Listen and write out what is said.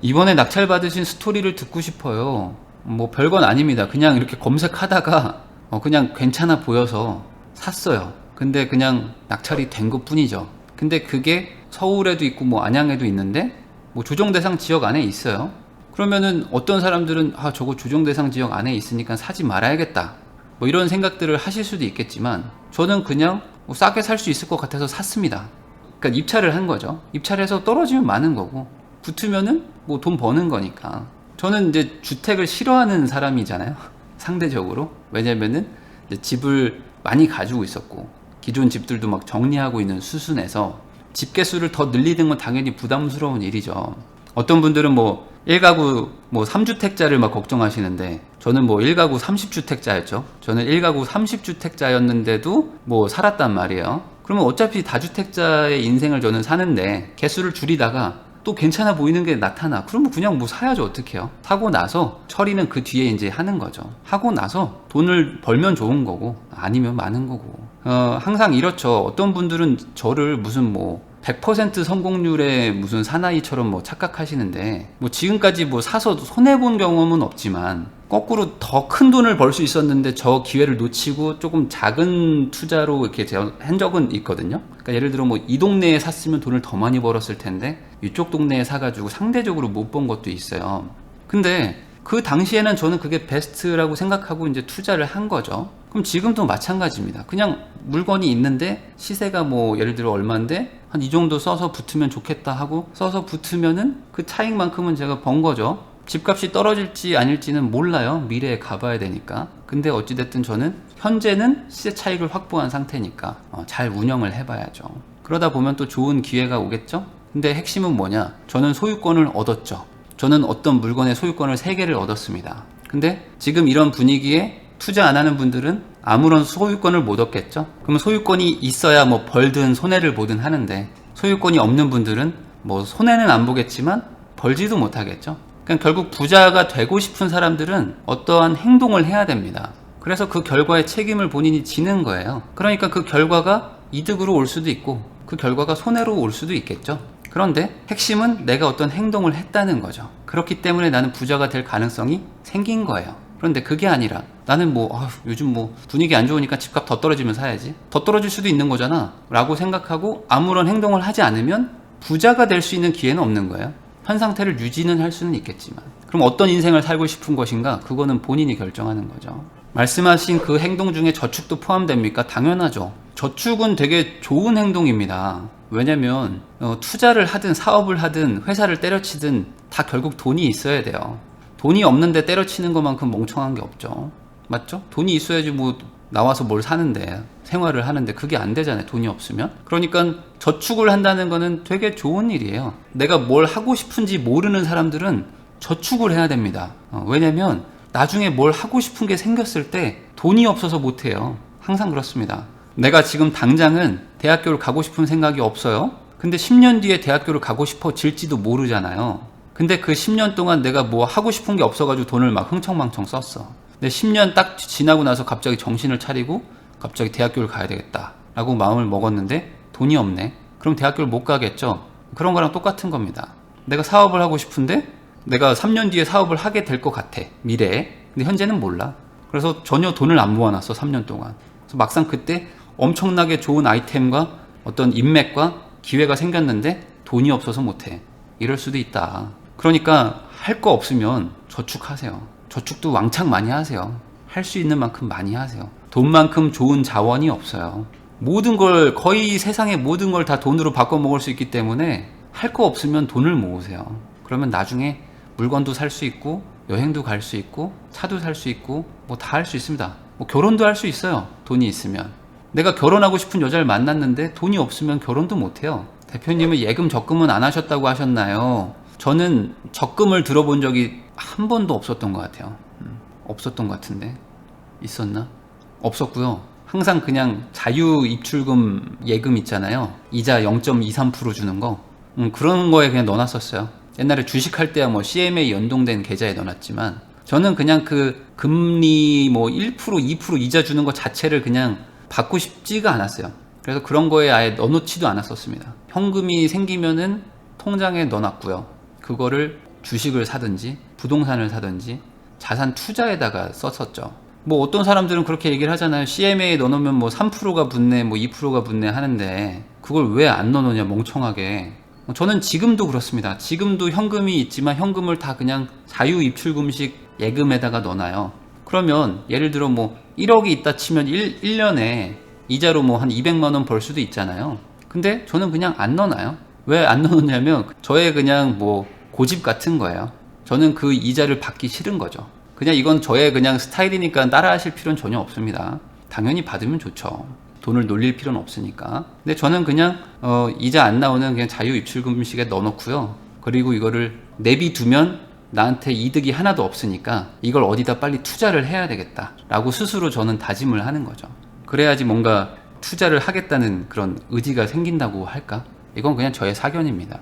이번에 낙찰 받으신 스토리를 듣고 싶어요. 뭐 별건 아닙니다. 그냥 이렇게 검색하다가 어, 그냥 괜찮아 보여서 샀어요. 근데 그냥 낙찰이 된 것 뿐이죠. 근데 그게 서울에도 있고 뭐 안양에도 있는데 뭐 조정 대상 지역 안에 있어요. 그러면은 어떤 사람들은 아 저거 조정 대상 지역 안에 있으니까 사지 말아야겠다. 뭐 이런 생각들을 하실 수도 있겠지만 저는 그냥 뭐 싸게 살 수 있을 것 같아서 샀습니다. 그러니까 입찰을 한 거죠. 입찰해서 떨어지면 많은 거고 붙으면은 뭐 돈 버는 거니까. 저는 이제 주택을 싫어하는 사람이잖아요. 상대적으로. 왜냐면은 집을 많이 가지고 있었고 기존 집들도 막 정리하고 있는 수순에서 집 개수를 더 늘리는 건 당연히 부담스러운 일이죠. 어떤 분들은 뭐 1가구 뭐 3주택자를 막 걱정하시는데 저는 뭐 1가구 30주택자였죠. 저는 1가구 30주택자였는데도 뭐 살았단 말이에요. 그러면 어차피 다주택자의 인생을 저는 사는데 개수를 줄이다가 또 괜찮아 보이는 게 나타나. 그러면 그냥 뭐 사야죠. 어떡해요. 사고 나서 처리는 그 뒤에 이제 하는 거죠. 하고 나서 돈을 벌면 좋은 거고 아니면 많은 거고. 어, 항상 이렇죠. 어떤 분들은 저를 무슨 뭐 100% 성공률의 무슨 사나이처럼 뭐 착각하시는데 뭐 지금까지 뭐 사서 손해 본 경험은 없지만 거꾸로 더 큰 돈을 벌 수 있었는데 저 기회를 놓치고 조금 작은 투자로 이렇게 한 적은 있거든요. 그러니까 예를 들어 뭐 이 동네에 샀으면 돈을 더 많이 벌었을 텐데 이쪽 동네에 사가지고 상대적으로 못 본 것도 있어요. 근데 그 당시에는 저는 그게 베스트라고 생각하고 이제 투자를 한 거죠. 그럼 지금도 마찬가지입니다. 그냥 물건이 있는데 시세가 뭐 예를 들어 얼마인데 한 이 정도 써서 붙으면 좋겠다 하고 써서 붙으면은 그 차익만큼은 제가 번 거죠. 집값이 떨어질지 아닐지는 몰라요. 미래에 가봐야 되니까. 근데 어찌됐든 저는 현재는 시세 차익을 확보한 상태니까 어, 잘 운영을 해봐야죠. 그러다 보면 또 좋은 기회가 오겠죠? 근데 핵심은 뭐냐? 저는 소유권을 얻었죠. 저는 어떤 물건의 소유권을 3개를 얻었습니다. 근데 지금 이런 분위기에 투자 안 하는 분들은 아무런 소유권을 못 얻겠죠? 그러면 소유권이 있어야 뭐 벌든 손해를 보든 하는데 소유권이 없는 분들은 뭐 손해는 안 보겠지만 벌지도 못하겠죠? 그냥 결국 부자가 되고 싶은 사람들은 어떠한 행동을 해야 됩니다. 그래서 그 결과의 책임을 본인이 지는 거예요. 그러니까 그 결과가 이득으로 올 수도 있고 그 결과가 손해로 올 수도 있겠죠. 그런데 핵심은 내가 어떤 행동을 했다는 거죠. 그렇기 때문에 나는 부자가 될 가능성이 생긴 거예요. 그런데 그게 아니라 나는 뭐 아, 요즘 뭐 분위기 안 좋으니까 집값 더 떨어지면 사야지. 더 떨어질 수도 있는 거잖아. 라고 생각하고 아무런 행동을 하지 않으면 부자가 될 수 있는 기회는 없는 거예요. 현 상태를 유지는 할 수는 있겠지만 그럼 어떤 인생을 살고 싶은 것인가 그거는 본인이 결정하는 거죠 말씀하신 그 행동 중에 저축도 포함됩니까 당연하죠 저축은 되게 좋은 행동입니다. 왜냐면 어, 투자를 하든 사업을 하든 회사를 때려치든 다 결국 돈이 있어야 돼요. 돈이 없는데 때려치는 것만큼 멍청한 게 없죠. 맞죠? 돈이 있어야지 뭐 나와서 뭘 사는데 생활을 하는데 그게 안 되잖아요 돈이 없으면. 그러니까 저축을 한다는 거는 되게 좋은 일이에요. 내가 뭘 하고 싶은지 모르는 사람들은 저축을 해야 됩니다. 어, 왜냐면 나중에 뭘 하고 싶은 게 생겼을 때 돈이 없어서 못해요. 항상 그렇습니다 내가 지금 당장은 대학교를 가고 싶은 생각이 없어요 근데 10년 뒤에 대학교를 가고 싶어질지도 모르잖아요 근데 그 10년 동안 내가 뭐 하고 싶은 게 없어가지고 돈을 막 흥청망청 썼어 근데 10년 딱 지나고 나서 갑자기 정신을 차리고 갑자기 대학교를 가야 되겠다. 라고 마음을 먹었는데 돈이 없네. 그럼 대학교를 못 가겠죠? 그런 거랑 똑같은 겁니다. 내가 사업을 하고 싶은데 내가 3년 뒤에 사업을 하게 될 것 같아. 미래에. 근데 현재는 몰라. 그래서 전혀 돈을 안 모아놨어. 3년 동안. 그래서 막상 그때 엄청나게 좋은 아이템과 어떤 인맥과 기회가 생겼는데 돈이 없어서 못해. 이럴 수도 있다. 그러니까 할 거 없으면 저축하세요. 저축도 왕창 많이 하세요. 할 수 있는 만큼 많이 하세요. 돈만큼 좋은 자원이 없어요. 모든 걸, 거의 세상의 모든 걸 다 돈으로 바꿔 먹을 수 있기 때문에 할 거 없으면 돈을 모으세요. 그러면 나중에 물건도 살 수 있고, 여행도 갈 수 있고, 차도 살 수 있고, 뭐 다 할 수 있습니다. 뭐 결혼도 할 수 있어요. 돈이 있으면. 내가 결혼하고 싶은 여자를 만났는데 돈이 없으면 결혼도 못 해요. 대표님은 예금 적금은 안 하셨다고 하셨나요? 저는 적금을 들어본 적이 한 번도 없었던 것 같아요. 음, 없었던 것 같은데 있었나? 없었고요. 항상 그냥 자유 입출금 예금 있잖아요. 이자 0.23% 주는 거 음, 그런 거에 그냥 넣어놨었어요. 옛날에 주식할 때야 뭐 CMA 연동된 계좌에 넣어놨지만 저는 그냥 그 금리 뭐 1% 2% 이자 주는 것 자체를 그냥 받고 싶지가 않았어요. 그래서 그런 거에 아예 넣어놓지도 않았었습니다. 현금이 생기면은 통장에 넣어놨고요. 그거를 주식을 사든지 부동산을 사든지 자산 투자에다가 썼었죠. 뭐 어떤 사람들은 그렇게 얘기를 하잖아요. CMA에 넣어놓으면 뭐 3%가 붙네, 뭐 2%가 붙네 하는데 그걸 왜 안 넣어놓냐 멍청하게. 저는 지금도 그렇습니다. 지금도 현금이 있지만 현금을 다 그냥 자유 입출금식 예금에다가 넣어놔요. 그러면 예를 들어 뭐 1억이 있다 치면 1, 1년에 이자로 뭐 한 200만 원 벌 수도 있잖아요. 근데 저는 그냥 안 넣어놔요. 왜 안 넣어놓냐면 저의 그냥 뭐 고집 같은 거예요. 저는 그 이자를 받기 싫은 거죠. 그냥 이건 저의 그냥 스타일이니까 따라 하실 필요는 전혀 없습니다. 당연히 받으면 좋죠. 돈을 놀릴 필요는 없으니까. 근데 저는 그냥 어, 이자 안 나오는 그냥 자유 입출금식에 넣어놓고요. 그리고 이거를 내비두면 나한테 이득이 하나도 없으니까 이걸 어디다 빨리 투자를 해야 되겠다 라고 스스로 저는 다짐을 하는 거죠. 그래야지 뭔가 투자를 하겠다는 그런 의지가 생긴다고 할까? 이건 그냥 저의 사견입니다.